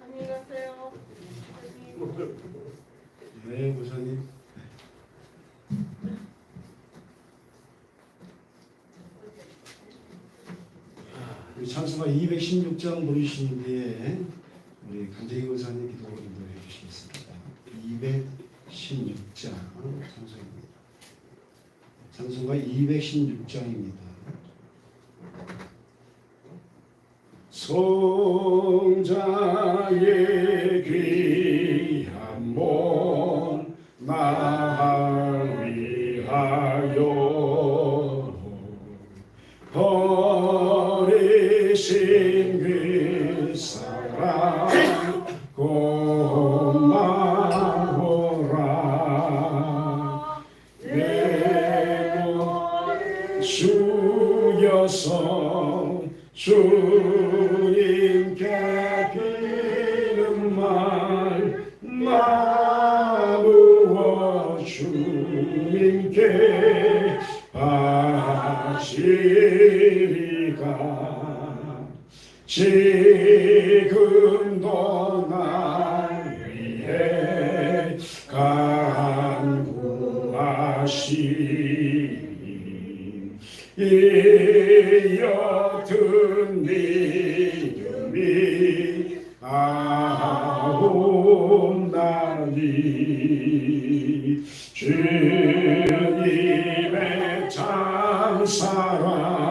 안녕히 가세요. 네, 부사님. 우리 찬수가 216장 부르시는 뒤에 우리 강재희 의사님 기도 인도해 주시겠습니다. 216장 찬수입니다. 찬수가 216장입니다. 성자의 하시니 이 믿음이 아옵나니 주님의 참 사랑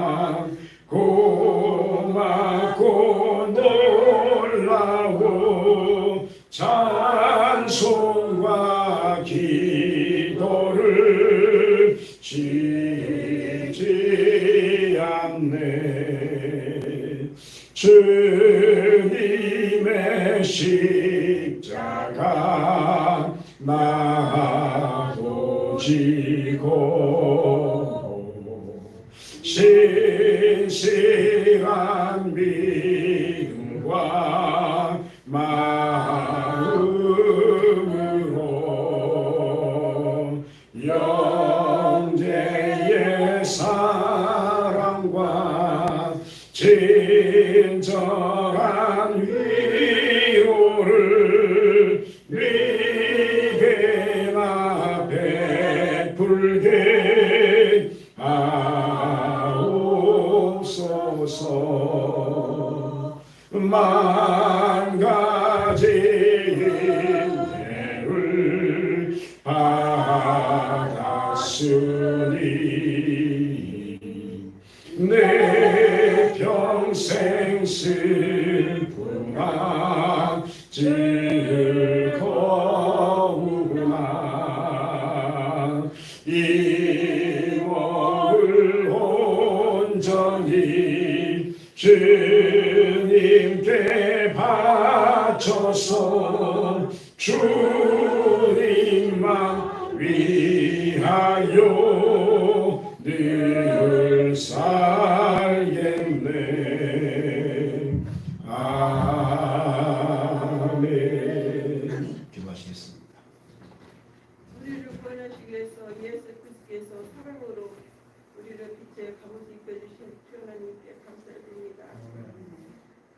신실한 믿음과 마 슬픔아 즐거우나 이 몸을 온전히 주님께 바쳐서 주님만 위하여 늘 살겠네 아멘 기도하시겠습니다 우리를 구원하시기 위해서 예수 그리스도께서 사랑으로 우리를 빛의 감옥에 이끌주신 주하나님께 감사드립니다.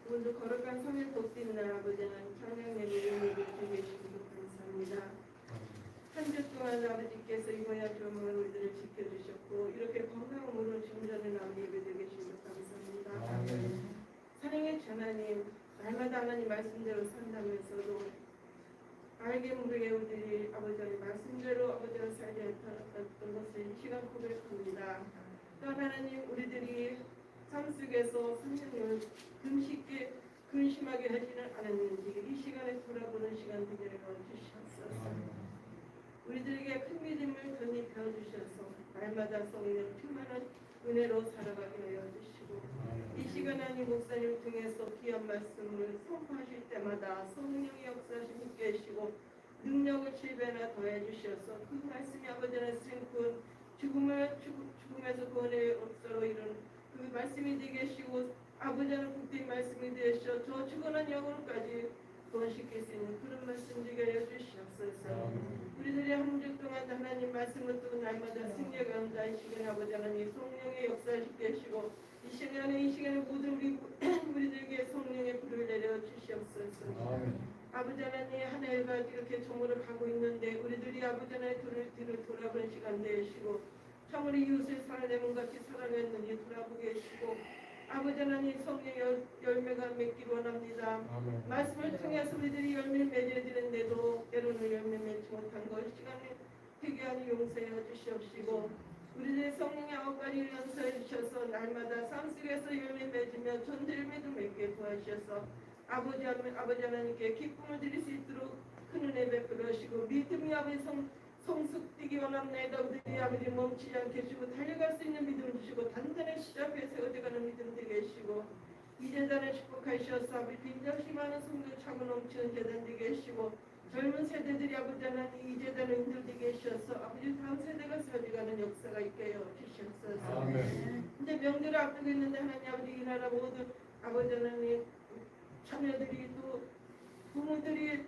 오늘도 거룩한 성일 복된 날 아버지는 청량의 의미를 주게 해주셔서 감사합니다. 한 주 동안 아버지께서 이번에 주님을 우리들을 지켜주셨고 이렇게 건강으로 중전의 나무 예배 되게 해주셔서 감사합니다. 사랑의 주하나님 날마다 하나님 말씀대로 산다면서도 알게 모르게 우리들이 아버지의 말씀대로 아버지가 살게 했던 이 시간 고백합니다. 또 하나님 우리들이 삶 속에서 성령을 금식게 근심하게 하지는 않았는지 이 시간에 돌아보는 시간 하여 주시옵소서. 우리들에게 큰 믿음을 건히 배워주셔서 날마다 성령 충만한 은혜로 살아가게 하여 주시고 이 시간 하나님 목사님 통해서 귀한 말씀을 선포하실 때마다 성령의 역사하심 하시고 능력을 칠배나 더해 주셔서 그 말씀이 아버지는 슬픈 죽음을 죽, 죽음에서 구원의 역사로 이룬 그 말씀이 되게 하시고 아버지는 복된 말씀이 되셔 저 죽어난 영혼까지 구원시킬 수 있는 그런 말씀 되게 하여 주시옵소서. 우리들이 한 주 동안 하나님 말씀을 또 날마다 승려가운데 이 시간에 아버지 하나님 성령의 역사하시게 하시고 이 시간에 이 시간에 모든 우리 우리들에게 성령의 불을 내려 주시옵소서. 아 버지 하나님 한 해가 이렇게 저물어 가고 있는데 우리들이 아버지 하나님 뒤를, 뒤를 돌아보는 시간 되시고 참으로 이웃을 사랑하는 같이 사랑했느니 돌아보게 하시고 아버지 하나님 성령 열, 열매가 맺기를 원합니다. 말씀을 통해서 우리들이 열매를 맺어야 되는데도 때로는 열매 맺지 못한 것 시간에 회개하는 용서해 주시옵시고 우리들의 성령의 아홉 가지 연서해 주셔서 날마다 삶 속에서 열매 맺으며 전대 열매도 맺게 도와주셔서 아버지 하나님, 아버지 하나님께 기쁨을 드릴 수 있도록 큰 은혜 베풀어 주시고 믿음이 아버지 성, 성숙되기 원합니다. 우리 아버지 멈추지 않게 해주시고 달려갈 수 있는 믿음 주시고 단단히 시작해 세워져가는 믿음 되게 해주시고 이 재단을 축복하셔서 아버지 빈정심 많은 성도 차고 넘치는 재단 되게 해주시고 젊은 세대들이 아버지 하나님 이 재단을 힘들게 해주셔서 아버지 다음 세대가 세워져가는 역사가 있게 하여 주시옵소서. 근데 명절을 앞두고 있는데 하나님 아버지 이 나라 모든 아버지 하나님 자녀들이 또 부모들이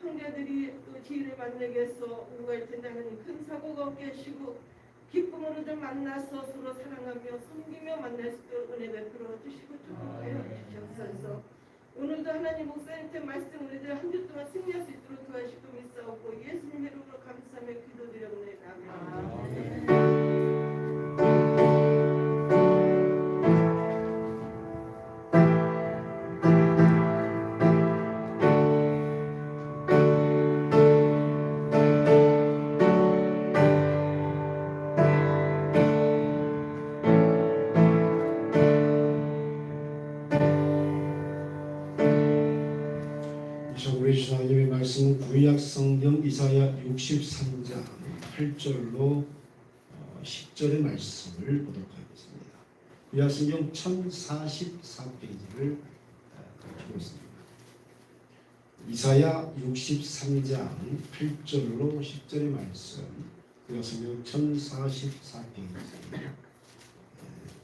형제들이 또 지혜를 만나게 해서 우갈 텐데 하나님 큰 사고가 없게 하시고 기쁨으로 좀 만나서 서로 사랑하며 섬기며 만날 수 있도록 은혜 베풀어 주시고 축복하여 주시옵소서. 오늘도 하나님 목사님께 말씀 우리들 한 주 동안 승리할 수 있도록 도와주시고 믿사오고 예수님 이름으로 감사하며 기도드렸네요 아멘. 이사야 63장 8절로 어, 10절의 말씀을 보도록 하겠습니다. 구약 성경 1044페이지를 가지고 있습니다. 이사야 63장 8절로 10절의 말씀 구약 성경 1044페이지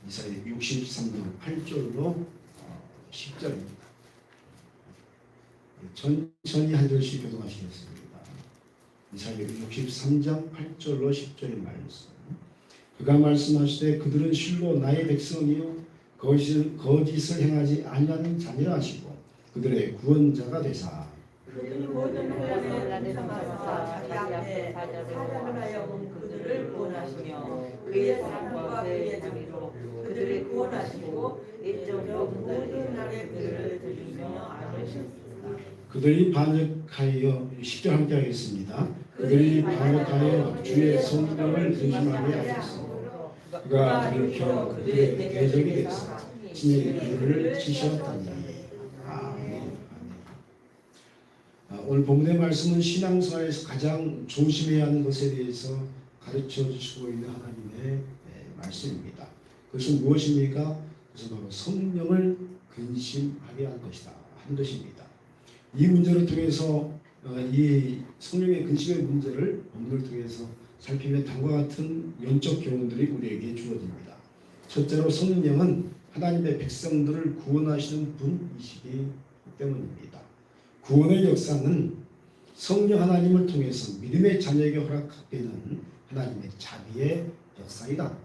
이사야 63장 8절로 10절입니다. 천천히 한 절씩 교독하시겠습니다. 이사야 63장 8절로 10절의 말씀. 그가 말씀하시되 그들은 실로 나의 백성이요 거짓을, 거짓을 행하지 아니하는 자니라 하시고 그들의 구원자가 되사 모든 그들을 구원하시며 그의 사랑과 그의 자비로 그들을 구원하시고 일정 모든 날에 그들을 드리며 아뢰셨습니다. 그들이 반역하여 10절 함께 하겠습니다. 그들이 반역하여 주의 성령을 근심하게 하셨으므로 그가 그를 켜 그들의 대적이 되사 친히 그들을 치셨다니 아멘. 아, 오늘 본문의 말씀은 신앙생활에서 가장 조심해야 하는 것에 대해서 가르쳐 주시고 있는 하나님의 예, 말씀입니다. 그것은 무엇입니까? 그것은 바로 성령을 근심하게 한 것이다. 한 것입니다. 이 문제를 통해서 어, 이 성령의 근심의 문제를 본문을 통해서 살피면 다음과 같은 영적 교훈들이 우리에게 주어집니다. 첫째로 성령은 하나님의 백성들을 구원하시는 분이시기 때문입니다. 구원의 역사는 성령 하나님을 통해서 믿음의 자녀에게 허락되는 하나님의 자비의 역사이다.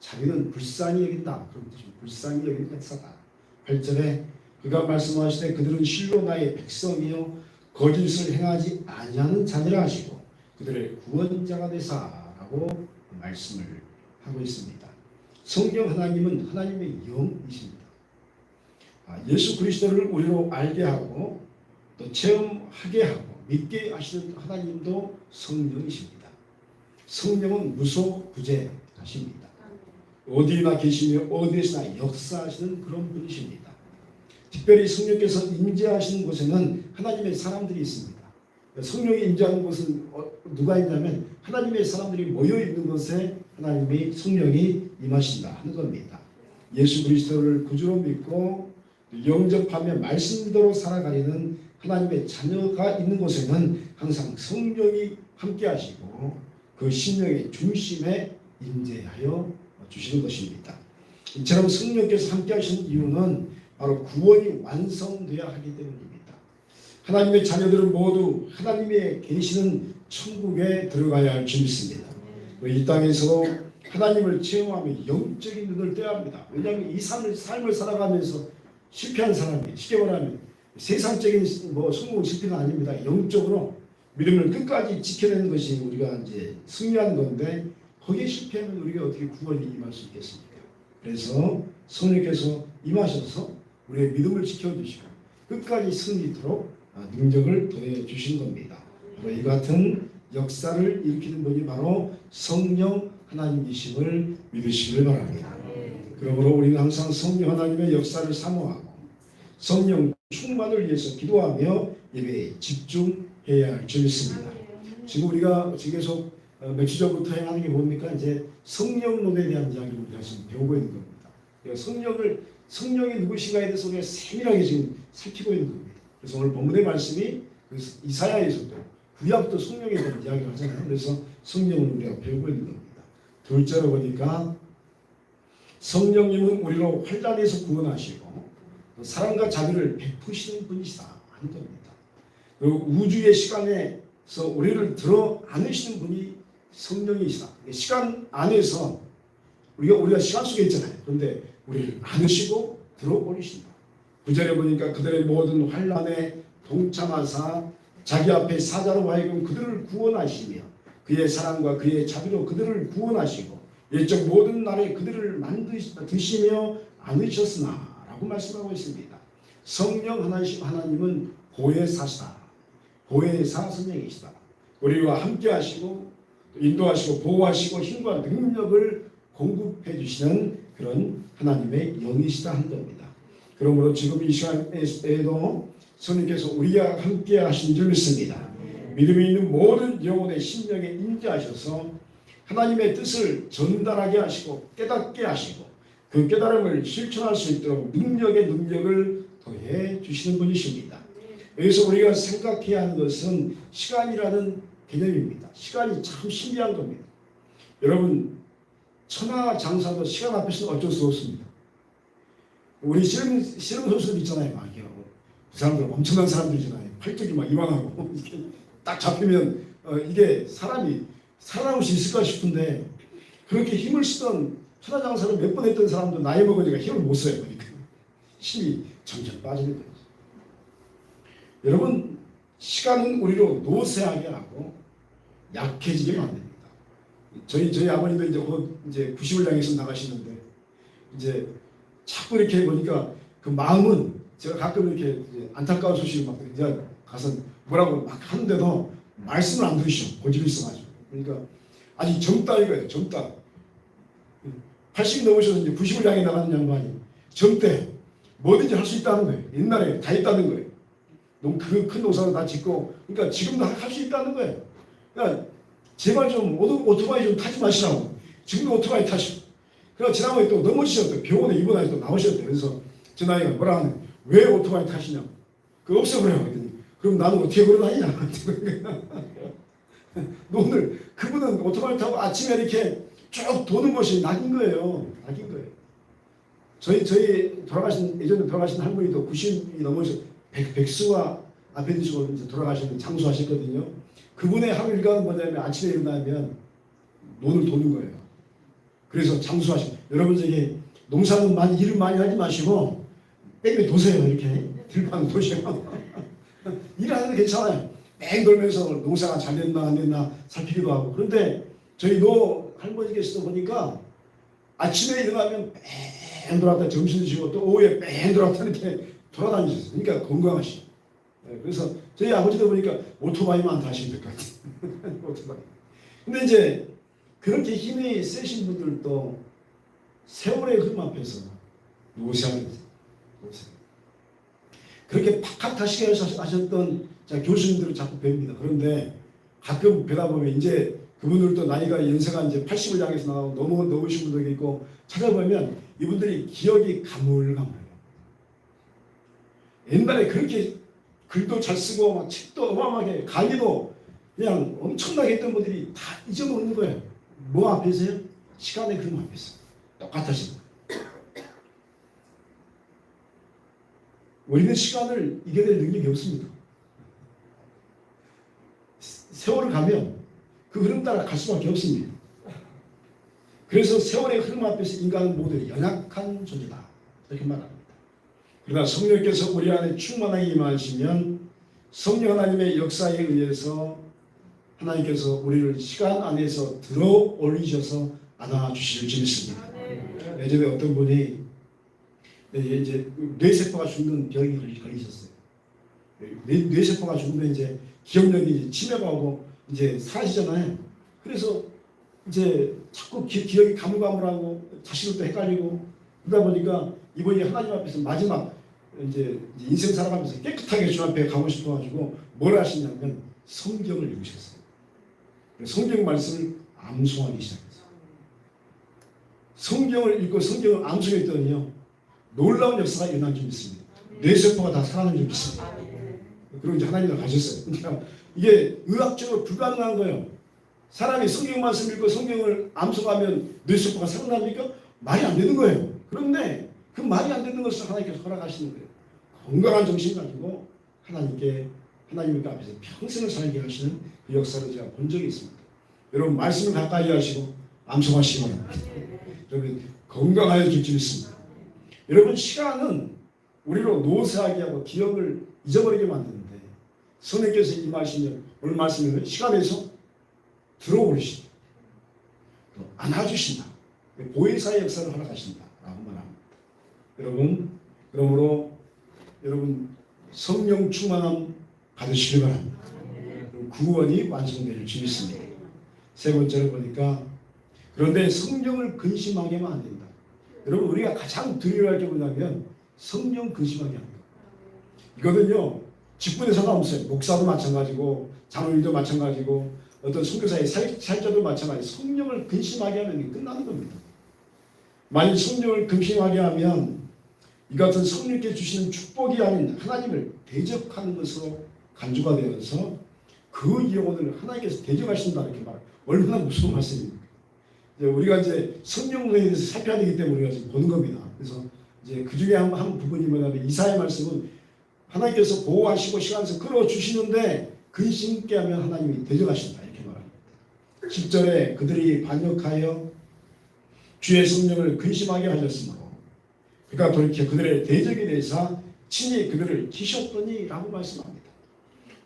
자비는 불쌍히 여긴다. 그런 뜻입니다. 불쌍히 여기는 역사다. 8절에 그가 말씀하시되 그들은 실로 나의 백성이요 거짓을 행하지 아니하는 자니라 하시고 그들의 구원자가 되사라고 말씀을 하고 있습니다. 성경 하나님은 하나님의 영이십니다. 아, 예수 그리스도를 우리로 알게 하고 또 체험하게 하고 믿게 하시는 하나님도 성령이십니다. 성령은 무소부재하십니다. 어디나 계시며 어디에서나 역사하시는 그런 분이십니다. 특별히 성령께서 임재하시는 곳에는 하나님의 사람들이 있습니다. 성령이 임재하는 곳은 어, 누가 있냐면 하나님의 사람들이 모여 있는 곳에 하나님의 성령이 임하신다 하는 겁니다. 예수 그리스도를 구주로 믿고 영접하며 말씀대로 살아가려는 하나님의 자녀가 있는 곳에는 항상 성령이 함께 하시고 그 심령의 중심에 임재하여 주시는 것입니다. 이처럼 성령께서 함께 하신 이유는 바로 구원이 완성돼야 하기 때문입니다. 하나님의 자녀들은 모두 하나님의 계시는 천국에 들어가야 할줄 믿습니다. 이 땅에서 하나님을 체험하며 영적인 눈을 떼야 합니다. 왜냐하면 이 삶을, 삶을 살아가면서 실패한 사람이 쉽게 말하면 세상적인 뭐 성공 실패가 아닙니다. 영적으로 믿음을 끝까지 지켜내는 것이 우리가 이제 승리하는 건데 거기에 실패하면 우리가 어떻게 구원이 임할 수 있겠습니까? 그래서 성령께서 임하셔서 우리의 믿음을 지켜주시고 끝까지 승리토록 아, 능력을 더해 주신 겁니다. 바로 이 같은 역사를 일으키는 분이 바로 성령 하나님이심을 믿으시길 바랍니다. 그러므로 우리는 항상 성령 하나님의 역사를 사모하고 성령 충만을 위해서 기도하며 예배에 집중해야 할 줄 믿습니다. 지금 우리가 계속 어, 며칠 전부터 행하는 게 뭡니까? 이제 성령론에 대한 이야기를 우리가 지금 배우고 있는 겁니다. 그러니까 성령을 성령이 누구신가에 대해서 우리가 세밀하게 지금 살피고 있는 겁니다. 그래서 오늘 본문의 말씀이 그 이사야에서도 구약도 성령에 대한 이야기를 하잖아요. 그래서 성령을 우리가 배우고 있는 겁니다. 둘째로 보니까 성령님은 우리로 환란에서 구원하시고 사랑과 자비를 베푸시는 분이시다 하는 겁니다. 그리고 우주의 시간에서 우리를 들어 안으시는 분이 성령이시다. 시간 안에서 우리가 우리가 시간 속에 있잖아요. 그런데 우리를 안으시고 들어 오리신다. 구절에 보니까 그들의 모든 환란에 동참하사 자기 앞에 사자로 하여금 그들을 구원하시며 그의 사랑과 그의 자비로 그들을 구원하시고 일적 모든 날에 그들을 만드시며 안으셨으나 라고 말씀하고 있습니다. 성령 하나님, 하나님은 보혜사시다. 보혜사 성령이시다. 우리와 함께 하시고 인도하시고 보호하시고 힘과 능력을 공급해 주시는 그런 하나님의 영이시다 한 겁니다. 그러므로 지금 이 시간에도 성령께서 우리와 함께 하신 줄 믿습니다. 믿음이 있는 모든 영혼의 심령에 임재하셔서 하나님의 뜻을 전달하게 하시고 깨닫게 하시고 그 깨달음을 실천할 수 있도록 능력의 능력을 더해 주시는 분이십니다. 여기서 우리가 생각해야 하는 것은 시간이라는 개념입니다. 시간이 참 신비한 겁니다. 여러분 천하 장사도 시간 앞에서는 어쩔 수 없습니다. 우리 씨름 씨름 선수들 있잖아요, 막 이렇게 하고 그 사람들 엄청난 사람들이잖아요. 팔뚝이 막 이만하고 이렇게 딱 잡히면 어, 이게 사람이 살아남을 수 있을까 싶은데 그렇게 힘을 쓰던 천하 장사를 몇 번 했던 사람도 나이 먹으니까 힘을 못 써요. 그러니까 힘이 점점 빠지는 거죠. 여러분 시간은 우리로 노쇠하게 하고 약해지게 만듭니다. 저희 저희 아버님도 이제 곧 이제 90을 향해서 나가시는데 이제 자꾸 이렇게 보니까 그 마음은 제가 가끔 이렇게 안타까운 소식을 막 이제 가서 뭐라고 막 하는데도 말씀을 안 들으시죠. 고집이 있어가지고. 그러니까 아직 젊다 이거예요. 젊다. 80이 넘으셔서 이제 90을 향해 나가는 양반이 젊대. 뭐든지 할 수 있다는 거예요. 옛날에 다 했다는 거예요. 너무 그 큰 농사를 다 짓고 그러니까 지금도 할 수 있다는 거예요. 그러니까 제발 좀 오토, 오토바이 좀 타지 마시라고. 지금도 오토바이 타시고. 그래서 지난번에 또 넘어지셨대. 병원에 또 나오셨대. 그래서 저 나이가 뭐라 하는 왜 오토바이 타시냐고. 그거 없어버려. 그랬더니 그럼 나는 어떻게 걸어다니냐. 너 오늘 그분은 오토바이 타고 아침에 이렇게 쭉 도는 것이 낙인 거예요. 낙인 거예요. 저희 저희 돌아가신 예전에 돌아가신 할머니도 90이 넘으셔 백, 백수와 앞에 드시고 이제 돌아가시는 장수하셨거든요. 그분의 하루 일과는 뭐냐면 아침에 일어나면 돈을 도는 거예요. 그래서 장수하시. 여러분 저기 농사는 많이 일을 많이 하지 마시고 뺑뺑 도세요 이렇게 들판 도시고 일하는 게 괜찮아요. 뺑 돌면서 농사가 잘 됐나 안 됐나 살피기도 하고 그런데 저희 노 할머니께서도 보니까 아침에 일어나면 뺑 돌았다 점심 드시고 또 오후에 뺑 돌았다 이렇게 돌아다니셨어요. 그러니까 건강하시. 네, 그래서 저희 아버지도 보니까 오토바이만 타시면 될것 같아요. 오토바이. 근데 이제 그렇게 힘이 세신 분들도 세월의 흐름 앞에서 노세하게 됐어요. 노세. 그렇게 팍팍하시게 하셨던 자, 교수님들을 자꾸 뵙니다. 그런데 가끔 뵈다 보면 이제 그분들도 나이가 연세가 이제 80을 향해서 나가고 너무 넘으신 분도 있고 찾아보면 이분들이 기억이 가물가물해요. 옛날에 그렇게 글도 잘 쓰고 막 책도 어마어마하게 강의도 그냥 엄청나게 했던 분들이 다 잊어먹는 거예요. 뭐 앞에서요? 시간의 흐름 앞에서. 똑같아진 거예요. 우리는 시간을 이겨낼 능력이 없습니다. 세월을 가면 그 흐름 따라 갈 수밖에 없습니다. 그래서 세월의 흐름 앞에서 인간은 모두 연약한 존재다. 이렇게 말합니다. 그러나 성령께서 우리 안에 충만하게 임하시면 성령 하나님의 역사에 의해서 하나님께서 우리를 시간 안에서 들어 올리셔서 안아주실 줄 믿습니다. 예전에 어떤 분이 이제 뇌세포가 죽는 병이 걸리셨어요. 뇌, 뇌세포가 죽으면 이제 기억력이 이제 침해가 오고 이제 사라지잖아요. 그래서 이제 자꾸 기, 기억이 가물가물하고 자식들도 헷갈리고 그러다 보니까 이번에 하나님 앞에서 마지막 이제 인생 살아가면서 깨끗하게 주 앞에 가고 싶어가지고 뭘 하시냐면 성경을 읽으셨어요. 성경 말씀을 암송하기 시작했어요. 성경을 읽고 성경을 암송했더니요 놀라운 역사가 일어난 줄 믿습니다. 뇌세포가 다 살아난 줄 믿습니다. 그리고 이제 하나님을 가셨어요. 그러니까 이게 의학적으로 불가능한 거예요. 사람이 성경 말씀 읽고 성경을 암송하면 뇌세포가 살아납니까? 말이 안 되는 거예요. 그런데 그 말이 안 되는 것을 하나님께서 허락하시는 거예요. 건강한 정신 가지고 하나님께 하나님 앞에서 평생을 살게 하시는 그 역사를 제가 본 적이 있습니다. 여러분 말씀을 가까이 하시고 암송하시기 바랍니다. 여러분 건강하여 줄줄 믿습니다. 여러분 시간은 우리로 노쇠하게 하고 기억을 잊어버리게 만드는데 성령께서 임하시면 오늘 말씀은 시간에서 들어오시다. 또 안아주신다. 보혜사의 역사를 허락하신다. 여러분 그러므로 여러분 성령 충만함 받으시기 바랍니다. 그럼 구원이 완성될 줄 믿습니다. 세 번째로 보니까 그런데 성령을 근심하게 하면 안 된다. 여러분 우리가 가장 두려워할 게 뭐냐면 성령 근심하게 합니다. 이거는요 직분에 상관없어요. 목사도 마찬가지고 장로님도 마찬가지고 어떤 선교사의 살- 살자도 마찬가지. 성령을 근심하게 하면 끝나는 겁니다. 만약 성령을 근심하게 하면 이 같은 성령께 주시는 축복이 아닌 하나님을 대적하는 것으로 간주가 되어서 그 영혼을 하나님께서 대적하신다 이렇게 말. 얼마나 무서운 말씀입니까? 이제 우리가 이제 성령에 대해서 살펴야 되기 때문에 우리가 지금 보는 겁니다. 그래서 이제 그 중에 한, 한 부분이 뭐냐면 이사의 말씀은 하나님께서 보호하시고 시간에서 끌어 주시는데 근심 있게 하면 하나님이 대적하신다 이렇게 말합니다. 10절에 그들이 반역하여 주의 성령을 근심하게 하셨으므로 그가 돌이켜 그들의 대적에 대해서 친히 그들을 기셨더니라고 말씀합니다.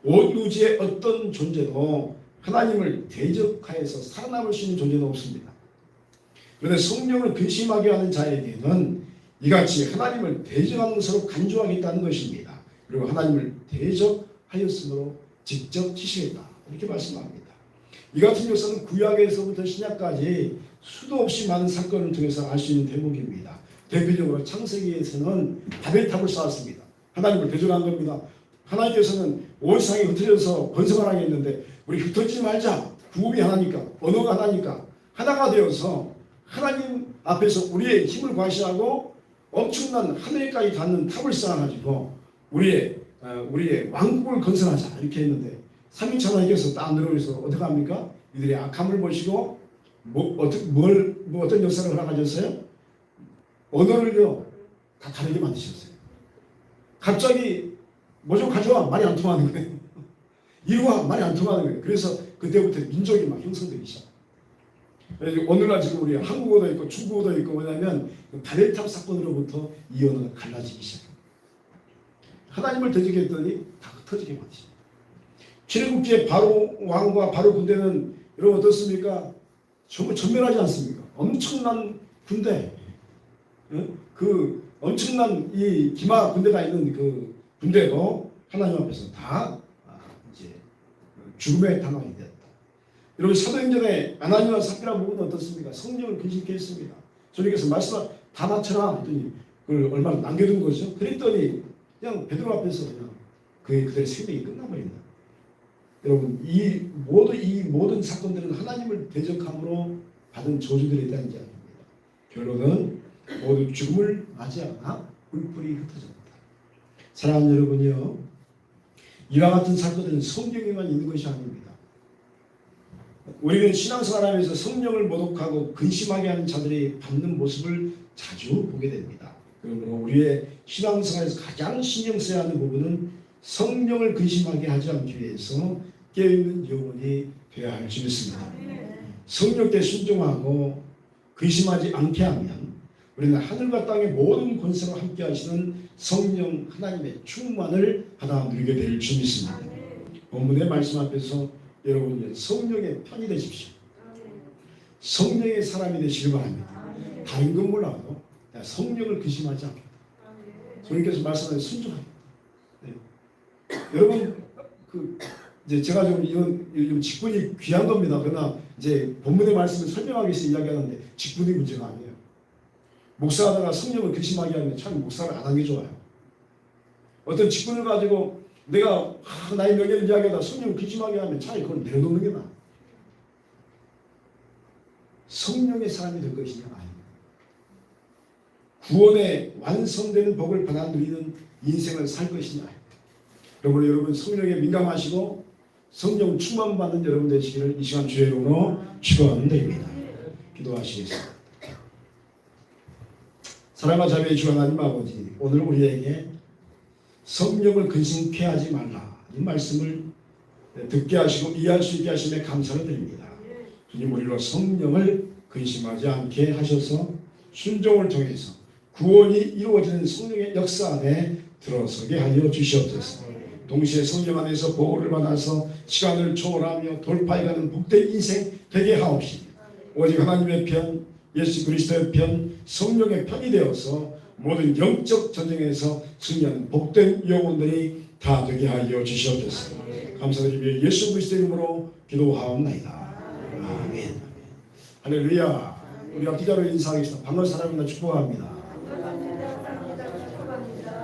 온 우주의 어떤 존재도 하나님을 대적하여서 살아남을 수 있는 존재는 없습니다. 그런데 성령을 근심하게 하는 자에게는 이같이 하나님을 대적하는 것으로 간주하겠다는 것입니다. 그리고 하나님을 대적하였으므로 직접 치시겠다 이렇게 말씀합니다. 이 같은 역사는 구약에서부터 신약까지 수도 없이 많은 사건을 통해서 알 수 있는 대목입니다. 대표적으로 창세기에서는 바벨탑을 쌓았습니다. 하나님을 대적한 겁니다. 하나님께서는 온 세상이 흩어져서 번성을 하게 했는데 우리 흩어지지 말자. 구음이 하나니까 언어가 하나니까 하나가 되어서 하나님 앞에서 우리의 힘을 과시하고 엄청난 하늘까지 닿는 탑을 쌓아가지고 우리의 어, 우리의 왕국을 건설하자 이렇게 했는데 삼위천 하나님께서 딱 내려오셔서 어떻게 합니까? 이들의 악함을 보시고 뭐, 어떻게, 뭘, 뭐 어떤 역사를 허락하셨어요? 언어를요 다 다르게 만드셨어요. 갑자기 뭐 좀 가져와 말이 안 통하는 거예요. 이루와 말이 안 통하는 거예요. 그래서 그때부터 민족이 막 형성되기 시작. 오늘날 지금 우리 한국어도 있고 중국어도 있고 뭐냐면 그 바벨탑 사건으로부터 이 언어가 갈라지기 시작합니다. 하나님을 대적했더니 다 흩어지게 만드십니다. 출애굽기의 바로 왕과 바로 군대는 여러분 어떻습니까? 정말 전멸하지 않습니까? 엄청난 군대, 응? 그 엄청난 이 기마 군대가 있는 그 군대도 하나님 앞에서 다 아, 이제 죽음의 당황이 되었다. 여러분 사도행전에 아나니와 삽비라 부분은 어떻습니까? 성령을 근심케 했습니다. 주님께서 말씀을 다 맞춰라 했더니 그걸 얼마나 남겨둔 거죠. 그랬더니 그냥 베드로 앞에서 그냥 그 그들의 생명이 끝나버린다. 여러분 이 모든 이 모든 사건들은 하나님을 대적함으로 받은 저주들에 대한 이야기입니다. 결론은 모두 죽음을 맞이하거나 뿔뿔이 흩어졌다. 사랑하는 여러분이요. 이와 같은 사건은 성경에만 있는 것이 아닙니다. 우리는 신앙생활하면서 성령을 모독하고 근심하게 하는 자들이 받는 모습을 자주 보게 됩니다. 그러므로 우리의 신앙생활에서 가장 신경 써야 하는 부분은 성령을 근심하게 하지 않기 위해서 깨어있는 영혼이 되어야 할줄 믿습니다. 성령께 순종하고 근심하지 않게 하면 우리는 하늘과 땅의 모든 권세와 함께 하시는 성령 하나님의 충만을 하나 누리게 될 줄 믿습니다. 본문의 말씀 앞에서 여러분 성령의 편이 되십시오. 성령의 사람이 되시길 바랍니다. 다른 건 몰라도 성령을 근심하지 않게. 주님께서 말씀하신 순종합니다. 네. 여러분 그 이제 제가 좀 이런 좀 직분이 귀한 겁니다. 그러나 이제 본문의 말씀을 설명하기 위해서 이야기하는데 직분이 문제가 아니에요. 목사하다가 성령을 근심하게 하면 참 목사를 안게 좋아요. 어떤 직분을 가지고 내가 아, 나의 명예를 이야기하다 성령을 근심하게 하면 차라리 그걸 내려놓는 게 나아. 성령의 사람이 될 것이냐 아닙니다. 구원의 완성되는 복을 받아 누리는 인생을 살 것이냐. 여러분 여러분 성령에 민감하시고 성령 충만 받는 여러분 되시기를 이 시간 주의 이름으로 축원하는 데입니다. 기도하시겠습니다. 사랑과 자비의 주 하나님 아버지 오늘 우리에게 성령을 근심케 하지 말라 이 말씀을 듣게 하시고 이해할 수 있게 하심에 감사를 드립니다. 주님 우리로 성령을 근심하지 않게 하셔서 순종을 통해서 구원이 이루어지는 성령의 역사 안에 들어서게 하여 주시옵소서. 동시에 성령 안에서 보호를 받아서 시간을 초월하며 돌파해가는 복된 인생 되게 하옵시니 오직 하나님의 편, 예수 그리스도의 편, 성령의 편이 되어서 모든 영적 전쟁에서 승리하는 복된 영혼들이 다 되게 하여 주시옵소서. 감사드리며 예수 그리스도 이름으로 기도하옵나이다. 아멘. 할렐루야. 우리 앞뒤자로 인사하겠습니다. 반가운 사람이나 축복합니다.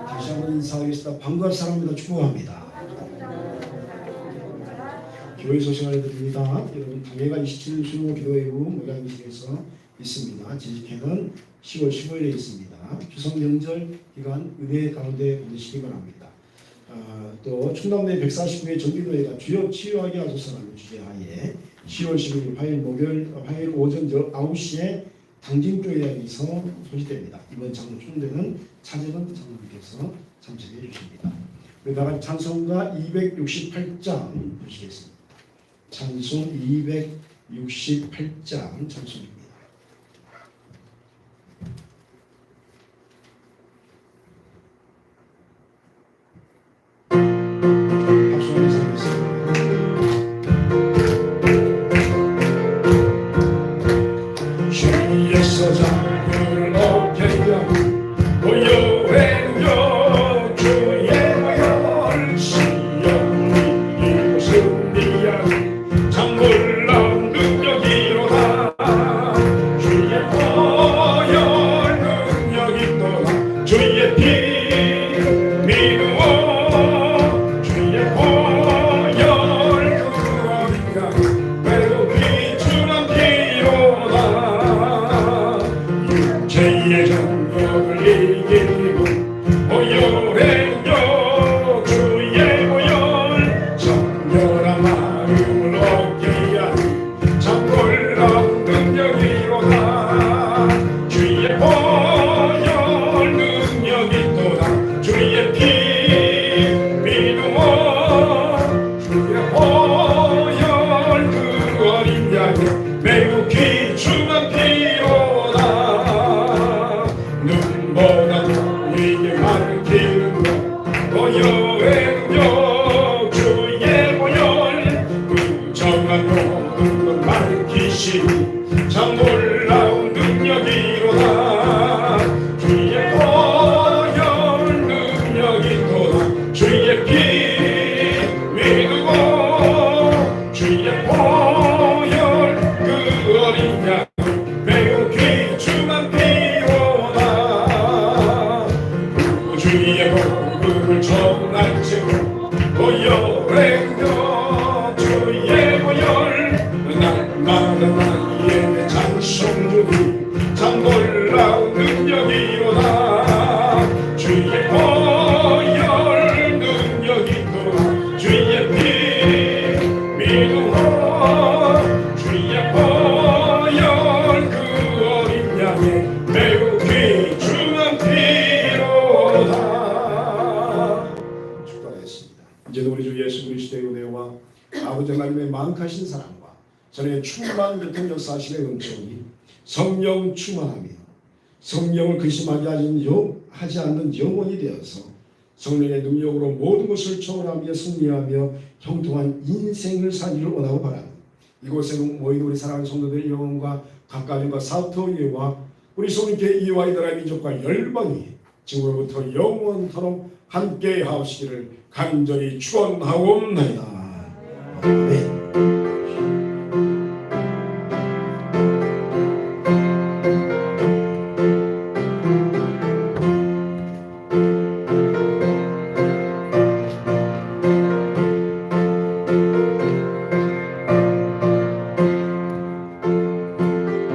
다시 한번 인사하겠습니다. 반가운 사람이나 축복합니다. 교회 소식 알려드립니다. 여러분 당회가 27일 수요 기도회 후 모양기에서 있습니다. 지식회는 10월 15일에 있습니다. 추석 명절 기간 은혜 가운데 보내시기 바랍니다. 아, 또 충남대 149회 정기도회가 주역 치유하게 하소서라는 주제하에 10월 11일 화요일 목요일 화요일 오전 9시에 당진교회에서 소집됩니다. 이번 장로 충대는 차재근 장로님께서 참석해 주십니다. 우리 다 같이 찬송가 268장 보시겠습니다. 찬송 268장 찬송입니다. 만카신 사랑과 전에 충만 같은 역사하심의 은총이 성령 충만하며 성령을 근심하게 하지 영- 하지 않는 영혼이 되어서 성령의 능력으로 모든 것을 초월하며 승리하며 형통한 인생을 살기를 원하고 바라는 이곳에 모인 우리 사랑하는 성도들의 영혼과 각가정과 사토이와 우리 성님께 이와 이들의 민족과 열방이 지금으로부터 영원토록 함께 하옵시기를 간절히 축원하옵나이다. 아멘.